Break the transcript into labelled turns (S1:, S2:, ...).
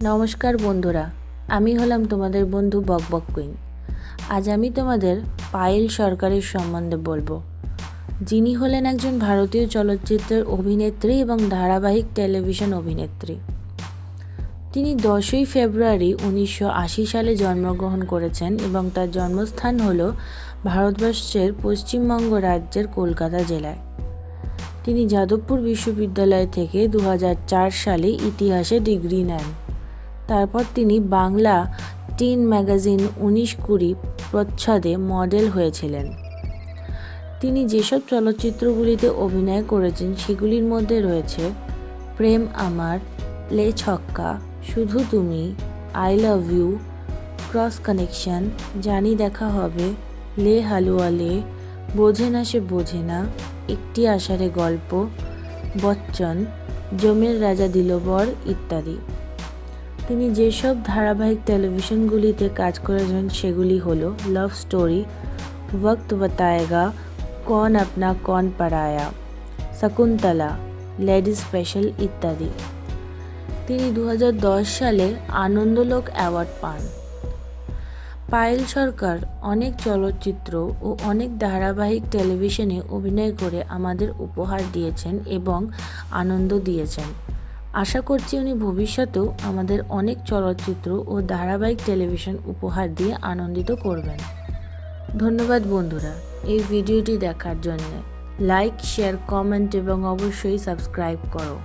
S1: নমস্কার বন্ধুরা, আমি হলাম তোমাদের বন্ধু বকবক কুইন। আজ আমি তোমাদের পায়েল সরকারের সম্বন্ধে বলব। যিনি হলেন একজন ভারতীয় চলচ্চিত্রের অভিনেত্রী এবং ধারাবাহিক টেলিভিশন অভিনেত্রী। তিনি দশই ফেব্রুয়ারি উনিশশো আশি সালে জন্মগ্রহণ করেছেন এবং তার জন্মস্থান হল ভারতবর্ষের পশ্চিমবঙ্গ রাজ্যের কলকাতা জেলায়। তিনি যাদবপুর বিশ্ববিদ্যালয় থেকে দু হাজার চার সালে ইতিহাসে ডিগ্রি নেন। তারপর তিনি বাংলা টিন ম্যাগাজিন উনিশ কুড়ি প্রচ্ছদে মডেল হয়েছিলেন। তিনি যেসব চলচ্চিত্রগুলিতে অভিনয় করেছেন, সেগুলির মধ্যে রয়েছে প্রেম আমার, লে ছক্কা, শুধু তুমি, I love you, cross connection, জানি দেখা হবে, লে হালুয়া লে, বোঝে না সে বোঝে না, একটি আষাঢ়ে গল্প, বচ্চন, জমের রাজা দিলবর ইত্যাদি। তিনি যেসব ধারাবাহিক টেলিভিশনগুলিতে কাজ করেছেন, সেগুলি হলো লাভ স্টোরি ওয়াক্ত বাতায়েগা কন আপনা কন পারায়া শকুন্তলা লেডি স্পেশাল ইত্যাদি। তিনি দু হাজার দশ সালে আনন্দলোক অ্যাওয়ার্ড পান। পায়েল সরকার অনেক চলচ্চিত্র ও অনেক ধারাবাহিক টেলিভিশনে অভিনয় করে আমাদের উপহার দিয়েছেন এবং আনন্দ দিয়েছেন। আশা করছি উনি ভবিষ্যতেও আমাদের অনেক চলচ্চিত্র ও ধারাবাহিক টেলিভিশন উপহার দিয়ে আনন্দিত করবেন। ধন্যবাদ বন্ধুরা, এই ভিডিওটি দেখার জন্য লাইক, শেয়ার, কমেন্ট এবং অবশ্যই সাবস্ক্রাইব করো।